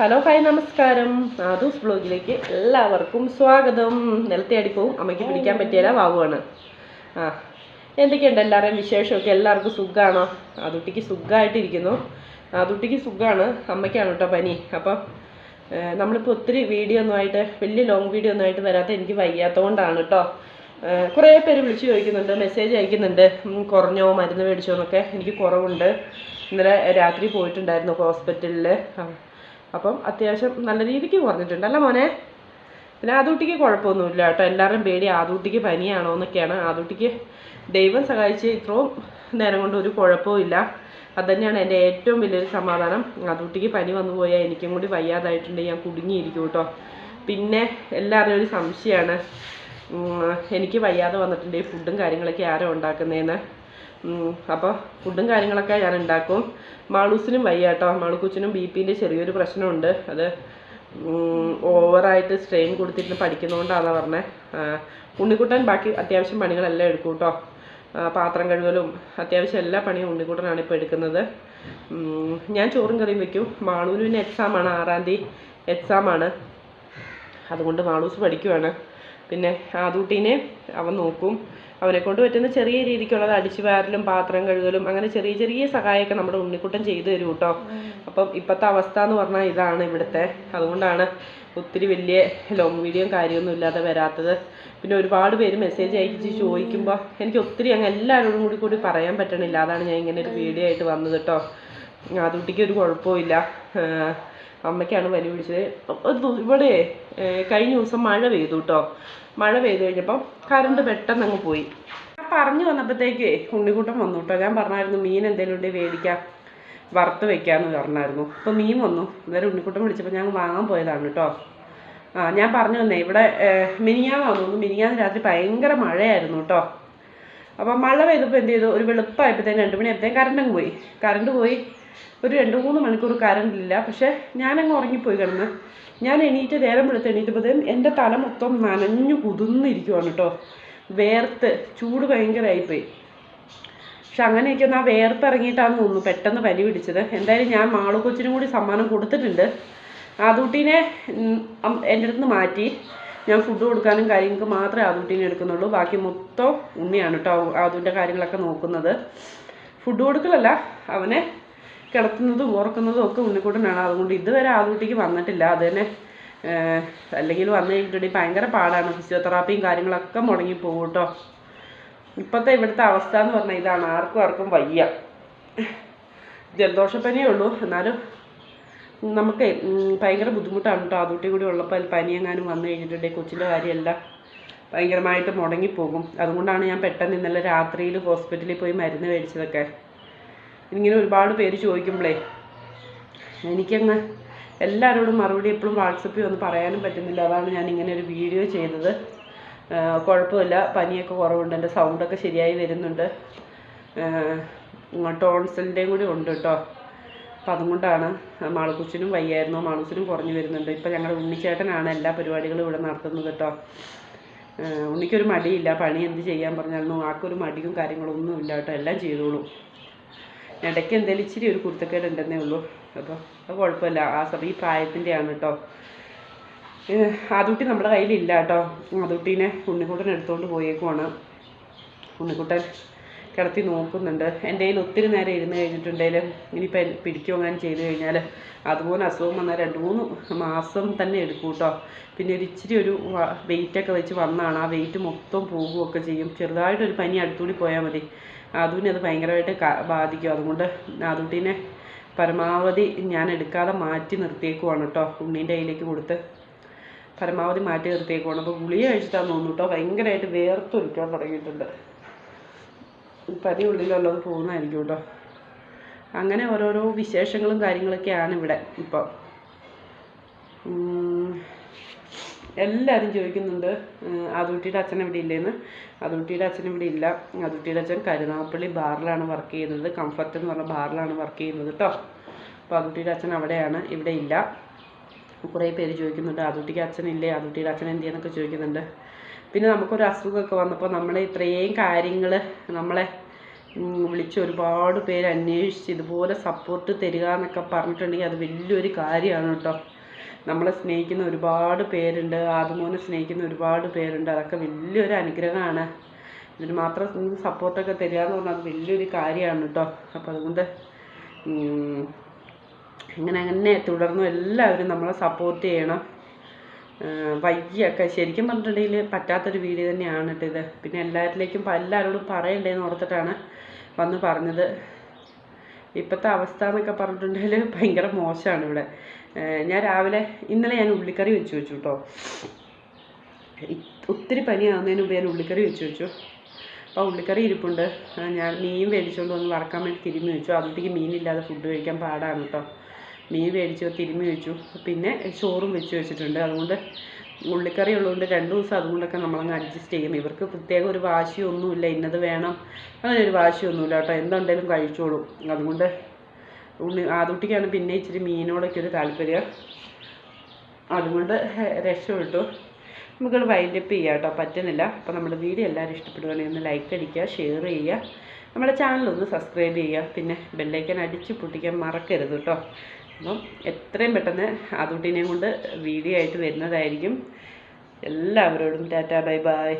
Hello hi നമസ്കാരം. ആദൂസ് ബ്ലോഗിലേക്ക് എല്ലാവർക്കും സ്വാഗതം. നിലത്തെ അടിപ്പവും അമ്മയ്ക്ക് പിടിക്കാൻ പറ്റിയല്ല വാവുവാണ് ആ എന്തൊക്കെയുണ്ട് എല്ലാവരെയും വിശേഷമൊക്കെ? എല്ലാവർക്കും സുഖമാണോ ആദുട്ടിക്ക് സുഖമായിട്ടിരിക്കുന്നു ആദുട്ടിക്ക് സുഖമാണ് അമ്മയ്ക്കാണ് കേട്ടോ പനി. അപ്പം നമ്മളിപ്പോൾ ഒത്തിരി വീഡിയോ ഒന്നും ആയിട്ട് വലിയ ലോങ് വീഡിയോ ഒന്നും ആയിട്ട് വരാത്ത എനിക്ക് വയ്യാത്തതുകൊണ്ടാണ് കേട്ടോ. കുറേ പേര് വിളിച്ച് ചോദിക്കുന്നുണ്ട് മെസ്സേജ് അയക്കുന്നുണ്ട്. കുറഞ്ഞോ മരുന്ന് മേടിച്ചോ എന്നൊക്കെ. എനിക്ക് കുറവുണ്ട്. ഇന്നലെ രാത്രി പോയിട്ടുണ്ടായിരുന്നു ഹോസ്പിറ്റലിൽ അപ്പം അത്യാവശ്യം നല്ല രീതിക്ക് കുറഞ്ഞിട്ടുണ്ട്. അല്ല മോനെ? പിന്നെ ആദൂട്ടിക്ക് കുഴപ്പമൊന്നുമില്ല കേട്ടോ. എല്ലാവരും പേടി ആദൂട്ടിക്ക് പനിയാണോ എന്നൊക്കെയാണ്. ആദൂട്ടിക്ക് ദൈവം സഹായിച്ച് ഇത്രയും നേരം കൊണ്ട് ഒരു കുഴപ്പവും ഇല്ല. അതുതന്നെയാണ് എന്റെ ഏറ്റവും വലിയൊരു സമാധാനം. ആദൂട്ടിക്ക് പനി വന്നു പോയാൽ എനിക്കും കൂടി വയ്യാതായിട്ടുണ്ടെങ്കിൽ ഞാൻ കുടുങ്ങിയിരിക്കും കേട്ടോ. പിന്നെ എല്ലാവരുടെയും ഒരു സംശയമാണ്. എനിക്ക് വയ്യാതെ വന്നിട്ടുണ്ടെങ്കിൽ ഫുഡും കാര്യങ്ങളൊക്കെ ആരോ ഉണ്ടാക്കുന്നതെന്ന് അപ്പോൾ ഫുഡും കാര്യങ്ങളൊക്കെ ഞാൻ ഉണ്ടാക്കും മാളൂസിനും വയ്യ കേട്ടോ മാളുക്കുച്ചിനും ബി പിന്റെ ചെറിയൊരു പ്രശ്നമുണ്ട്. അത് ഓവറായിട്ട് സ്ട്രെയിൻ കൊടുത്തിട്ട് പഠിക്കുന്നതുകൊണ്ടാണ് പറഞ്ഞത് ഉണ്ണിക്കുട്ടൻ ബാക്കി അത്യാവശ്യം പണികളെല്ലാം എടുക്കും കേട്ടോ പാത്രം കഴുകലും അത്യാവശ്യം എല്ലാ പണിയും ഉണ്ണിക്കുട്ടനാണ് ഇപ്പോൾ എടുക്കുന്നത്. ഞാൻ ചോറും കറിയും വെക്കും. മാളൂന് പിന്നെ എക്സാമാണ് ആറാം തീയതി. എക്സാമാണ് അതുകൊണ്ട് മാളൂസ് പഠിക്കുവാണ്. പിന്നെ ആദൂട്ടീനെ അവൻ നോക്കും. അവനെ കൊണ്ട് പറ്റുന്ന ചെറിയ രീതിക്കുള്ളത് അടിച്ചു വാരലും പാത്രം കഴുകലും അങ്ങനെ ചെറിയ ചെറിയ സഹായമൊക്കെ നമ്മുടെ ഉണ്ണിക്കുട്ടൻ ചെയ്തു തരും കേട്ടോ. അപ്പം ഇപ്പോഴത്തെ അവസ്ഥ എന്ന് പറഞ്ഞാൽ ഇതാണ് ഇവിടുത്തെ. അതുകൊണ്ടാണ് ഒത്തിരി വലിയ ലോങ് വീഡിയോ കാര്യമൊന്നും ഇല്ലാതെ വരാത്തത്. പിന്നെ ഒരുപാട് പേര് മെസ്സേജ് അയച്ച് ചോദിക്കുമ്പോൾ എനിക്ക് ഒത്തിരി അങ്ങ് എല്ലാവരോടും കൂടി കൂടി പറയാൻ പറ്റണില്ല. അതാണ് ഞാൻ ഇങ്ങനെ ഒരു വീഡിയോ ആയിട്ട് വന്നത് കേട്ടോ. ആദൂട്ടിക്ക് ഒരു കുഴപ്പമില്ല അമ്മയ്ക്കാണ് പനി പിടിച്ചത്. ഇവിടെ കഴിഞ്ഞ ദിവസം മഴ പെയ്തു കേട്ടോ മഴ പെയ്തു കഴിഞ്ഞപ്പം കറണ്ട് പെട്ടെന്ന് അങ്ങ് പോയി. പറഞ്ഞു വന്നപ്പോഴത്തേക്കേ ഉണ്ണിക്കൂട്ടം വന്നു കേട്ടോ ഞാൻ പറഞ്ഞായിരുന്നു മീൻ എന്തെങ്കിലും ഉണ്ടെങ്കിൽ വേവിക്കാം വറുത്ത് വെക്കാമെന്ന് പറഞ്ഞായിരുന്നു. അപ്പോൾ മീൻ വന്നു. അന്നേരം ഉണ്ണിക്കുട്ടൻ വിളിച്ചപ്പോൾ ഞാൻ വാങ്ങാൻ പോയതാണ് കേട്ടോ ആ ഞാൻ പറഞ്ഞു വന്നേ ഇവിടെ മിനിയാന്ന് തോന്നുന്നു മിനിയാന്ന് രാത്രി ഭയങ്കര മഴയായിരുന്നു കേട്ടോ അപ്പം മഴ പെയ്തപ്പോൾ എന്ത് ചെയ്തു? ഒരു വെളുപ്പായപ്പോഴത്തേന് രണ്ട് മണിയായപ്പോഴത്തേന് കറണ്ട് പോയി. കറണ്ട് പോയി. ഒരു രണ്ട് മൂന്ന് മണിക്കൂർ കറണ്ട് ഇല്ല. പക്ഷേ ഞാനങ്ങ് ഉറങ്ങിപ്പോയി കിടന്ന്. ഞാൻ എണീറ്റ് നേരം വെളുത്ത് എണീറ്റപ്പോഴത്തേനും എന്റെ തല മൊത്തം നനഞ്ഞു കുതിർന്നിരിക്കുവാണ് കേട്ടോ. വേർത്ത് ചൂട് ഭയങ്കരമായിപ്പോയി പക്ഷെ അങ്ങനെയൊക്കെ ഒന്ന് ആ വേർത്തിറങ്ങിയിട്ടാന്ന് തോന്നുന്നു പെട്ടെന്ന് പനി പിടിച്ചത്. എന്തായാലും ഞാൻ മാളു കൊച്ചിനും കൂടി സമ്മാനം കൊടുത്തിട്ടുണ്ട്. ആദൂട്ടീനെ ദൂട്ടീനെ എന്റെ അടുത്ത് മാറ്റി. ഞാൻ ഫുഡ് കൊടുക്കാനും കാര്യങ്ങൾക്ക് മാത്രമേ ആദൂട്ടിനെ എടുക്കുന്നുള്ളൂ. ബാക്കി മൊത്തം ഉണ്ണിയാണ് കേട്ടോ ആദൂന്റെ കാര്യങ്ങളൊക്കെ നോക്കുന്നത്. ഫുഡ് കൊടുക്കലല്ല അവനെ കിടത്തുന്നതും ഉറക്കുന്നതും ഒക്കെ ഉണ്ണിക്കൂട്ടനാണ്. അതുകൊണ്ട് ഇതുവരെ ആദൂട്ടിക്ക് വന്നിട്ടില്ല. അത് തന്നെ അല്ലെങ്കിൽ വന്നു കഴിഞ്ഞിട്ടുണ്ടെങ്കിൽ ഭയങ്കര പാടാണ്. ഫിസിയോതെറാപ്പിയും കാര്യങ്ങളൊക്കെ മുടങ്ങി പോകും കേട്ടോ ഇപ്പോഴത്തെ ഇവിടുത്തെ അവസ്ഥ എന്ന് പറഞ്ഞാൽ ഇതാണ്. ആർക്കും ആർക്കും വയ്യ. ജലദോഷപ്പനിയേ ഉള്ളൂ. എന്നാലും നമുക്ക് ഭയങ്കര ബുദ്ധിമുട്ടാണ് കേട്ടോ ആദൂട്ടി കൂടി ഉള്ളപ്പോൾ പനി എങ്ങാനും വന്നു കഴിഞ്ഞിട്ടുണ്ടെങ്കിൽ കൊച്ചിന്റെ കാര്യമെല്ലാം ഭയങ്കരമായിട്ട് മുടങ്ങിപ്പോകും. അതുകൊണ്ടാണ് ഞാൻ പെട്ടെന്ന് ഇന്നലെ രാത്രിയിൽ ഹോസ്പിറ്റലിൽ പോയി മരുന്ന് മേടിച്ചതൊക്കെ. ഇങ്ങനെ ഒരുപാട് പേര് ചോദിക്കുമ്പോഴേ എനിക്കങ്ങ് എല്ലാവരോടും മറുപടി എപ്പോഴും വാട്സപ്പിൽ ഒന്ന് പറയാനും പറ്റുന്നില്ല. അതാണ് ഞാൻ ഇങ്ങനെ ഒരു വീഡിയോ ചെയ്തത്. കുഴപ്പമില്ല. പനിയൊക്കെ കുറവുണ്ട്. എന്റെ സൗണ്ടൊക്കെ ശരിയായി വരുന്നുണ്ട്. ടോൺസിലിന്റെയും കൂടി ഉണ്ട് കേട്ടോ അപ്പം അതുകൊണ്ടാണ് മാളക്കുച്ചിനും വയ്യായിരുന്നു. മാളക്കുച്ചിനും കുറഞ്ഞു വരുന്നുണ്ട്. ഇപ്പം ഞങ്ങളുടെ ഉണ്ണിച്ചേട്ടനാണ് എല്ലാ പരിപാടികളും ഇവിടെ നടത്തുന്നത് കേട്ടോ ഉണ്ണിക്കൊരു മടിയില്ല. പണി എന്ത് ചെയ്യാൻ പറഞ്ഞാലും ആക്കൊരു മടിയും കാര്യങ്ങളൊന്നും ഇല്ല കേട്ടോ എല്ലാം ചെയ്തോളും. ഇടയ്ക്ക് എന്തെങ്കിലും ഇച്ചിരി ഒരു കുരുത്തക്കേട് ഉണ്ടെന്നേ ഉള്ളൂ. അപ്പോൾ അത് കുഴപ്പമില്ല. ആ സമയം ഈ പ്രായത്തിന്റെയാണ് കേട്ടോ ആദൂട്ടി നമ്മുടെ കയ്യിലില്ല കേട്ടോ ആദൂട്ടീനെ ഉണ്ണിക്കുട്ടൻ എടുത്തുകൊണ്ട് പോയേക്കുവാണ്. ഉണ്ണിക്കുട്ടൻ കിടത്തി നോക്കുന്നുണ്ട്. എന്റെ കയ്യിൽ ഒത്തിരി നേരം ഇരുന്ന് കഴിഞ്ഞിട്ടുണ്ടെങ്കിൽ ഇനിയിപ്പോൾ പിടിക്കുകയോ അങ്ങനെ ചെയ്ത് കഴിഞ്ഞാൽ അതുപോലെ അസുഖം വന്നാൽ രണ്ട് മൂന്ന് മാസം തന്നെ എടുക്കും കേട്ടോ. പിന്നെ ഒരു ഇച്ചിരി ഒരു വെയിറ്റൊക്കെ വെച്ച് വന്നാണ് ആ വെയിറ്റ് മൊത്തം പോകുകയൊക്കെ ചെയ്യും. ചെറുതായിട്ടൊരു പനി അടുത്തുകൂടി പോയാൽ മതി. അതുവിനെ അത് ഭയങ്കരമായിട്ട് ബാധിക്കും. അതുകൊണ്ട് ആദൂട്ടീനെ പരമാവധി ഞാൻ എടുക്കാതെ മാറ്റി നിർത്തിയേക്കുവാണ് കേട്ടോ. ഉണ്ണീന്റെ കയ്യിലേക്ക് കൊടുത്ത് പരമാവധി മാറ്റി നിർത്തിയേക്കുവാണ്. അപ്പോൾ ഗുളിക കഴിച്ചിട്ടാന്ന് തോന്നുന്നു കേട്ടോ. ഭയങ്കരമായിട്ട് വേർത്തൊലിക്കാൻ തുടങ്ങിയിട്ടുണ്ട്. പനി ഉള്ളിലുള്ളത് പോകുന്നതായിരിക്കും കേട്ടോ അങ്ങനെ ഓരോരോ വിശേഷങ്ങളും കാര്യങ്ങളൊക്കെയാണ് ഇവിടെ ഇപ്പോൾ എല്ലാവരും ചോദിക്കുന്നുണ്ട് അതുട്ടിയുടെ അച്ഛൻ ഇവിടെ ഇല്ലേന്ന്? അതുട്ടിയുടെ അച്ഛൻ ഇവിടെ ഇല്ല. അതുട്ടിയുടെ അച്ഛൻ കരുനാഗപ്പള്ളി ബാറിലാണ് വർക്ക് ചെയ്യുന്നത്. കംഫർട്ട് എന്ന് പറഞ്ഞ ബാറിലാണ് വർക്ക് ചെയ്യുന്നത് കേട്ടോ അപ്പോൾ അതുട്ടിയുടെ അച്ഛൻ അവിടെയാണ് ഇവിടെ ഇല്ല. കുറേ പേര് ചോദിക്കുന്നുണ്ട് അതുട്ടിക്ക് അച്ഛനില്ലേ അതുട്ടിയുടെ അച്ഛൻ എന്ത് ചെയ്യുന്നൊക്കെ ചോദിക്കുന്നുണ്ട്. പിന്നെ നമുക്കൊരു അസുഖമൊക്കെ വന്നപ്പോൾ നമ്മളെ ഇത്രയും കാര്യങ്ങൾ നമ്മളെ വിളിച്ച് ഒരുപാട് പേര് അന്വേഷിച്ച് ഇതുപോലെ സപ്പോർട്ട് തരിക എന്നൊക്കെ പറഞ്ഞിട്ടുണ്ടെങ്കിൽ അത് വലിയൊരു കാര്യമാണ് കേട്ടോ. നമ്മളെ സ്നേഹിക്കുന്ന ഒരുപാട് പേരുണ്ട് ആദ്യമോനെ സ്നേഹിക്കുന്ന ഒരുപാട് പേരുണ്ട്. അതൊക്കെ വലിയൊരു അനുഗ്രഹമാണ്. ഇതിന് മാത്രം സപ്പോർട്ടൊക്കെ തരിക എന്ന് പറഞ്ഞാൽ അത് വലിയൊരു കാര്യമാണ് കേട്ടോ. അപ്പോൾ അതുകൊണ്ട് ഇങ്ങനെ അങ്ങനെ തുടർന്നും എല്ലാവരും നമ്മളെ സപ്പോർട്ട് ചെയ്യണം. വയ്യൊക്കെ ശരിക്കും പറഞ്ഞിട്ടുണ്ടെങ്കിൽ പറ്റാത്തൊരു വീഡിയോ തന്നെയാണ് കേട്ടോ ഇത്. പിന്നെ എല്ലാവരിലേക്കും എല്ലാവരോടും പറയണ്ടേന്ന് ഓർത്തിട്ടാണ് വന്ന് പറഞ്ഞത്. ഇപ്പോഴത്തെ അവസ്ഥ എന്നൊക്കെ പറഞ്ഞിട്ടുണ്ടെങ്കിൽ ഭയങ്കര മോശമാണ് ഇവിടെ. ഞാൻ രാവിലെ ഇന്നലെ ഞാൻ ഉള്ളിക്കറി വെച്ച് വെച്ചു കേട്ടോ. ഒത്തിരി പനിയാവുന്നതിന് മുമ്പ് ഞാൻ ഉള്ളിക്കറി വെച്ച് വെച്ചു. അപ്പോൾ ഉള്ളിക്കറി ഇരിപ്പുണ്ട്. ഞാൻ മീൻ മേടിച്ചുകൊണ്ട് വന്ന് വറക്കാൻ വേണ്ടി തിരുമ്മി വെച്ചു. അതിലേക്ക് മീനില്ലാതെ ഫുഡ് കഴിക്കാൻ പാടാണ് കേട്ടോ. മീൻ മേടിച്ചു തിരുമ്മി വെച്ചു. പിന്നെ ചോറും വെച്ച് വെച്ചിട്ടുണ്ട്. അതുകൊണ്ട് ഉള്ളിക്കറി ഉള്ളതുകൊണ്ട് രണ്ട് ദിവസം അതുകൊണ്ടൊക്കെ നമ്മളങ്ങ് അഡ്ജസ്റ്റ് ചെയ്യും. ഇവർക്ക് പ്രത്യേക ഒരു വാശിയൊന്നുമില്ല. ഇന്നത് വേണം. അങ്ങനെ ഒരു വാശിയൊന്നുമില്ല കേട്ടോ. എന്തുണ്ടെങ്കിലും കഴിച്ചോളും. അതുകൊണ്ട് ഉണ്ണി ആദുട്ടിക്കാണ് പിന്നെ ഇച്ചിരി മീനോടൊക്കെ ഒരു താല്പര്യം. അതുകൊണ്ട് രക്ഷപ്പെട്ടു. നമുക്കത് വൈൻഡപ്പ് ചെയ്യാം കേട്ടോ. പറ്റുന്നില്ല. അപ്പോൾ നമ്മുടെ വീഡിയോ എല്ലാവരും ഇഷ്ടപ്പെടുകയാണെങ്കിൽ ഒന്ന് ലൈക്ക് അടിക്കുക ഷെയർ ചെയ്യുക. നമ്മുടെ ചാനൽ ഒന്ന് സബ്സ്ക്രൈബ് ചെയ്യുക. പിന്നെ ബെല്ലൈക്കൻ അടിച്ച് പൊട്ടിക്കാൻ മറക്കരുത് കേട്ടോ. അപ്പം എത്രയും പെട്ടെന്ന് അതുട്ടിനെയും കൊണ്ട് വീഡിയോ ആയിട്ട് വരുന്നതായിരിക്കും. എല്ലാവരോടും ടാറ്റാ ബൈ ബൈ.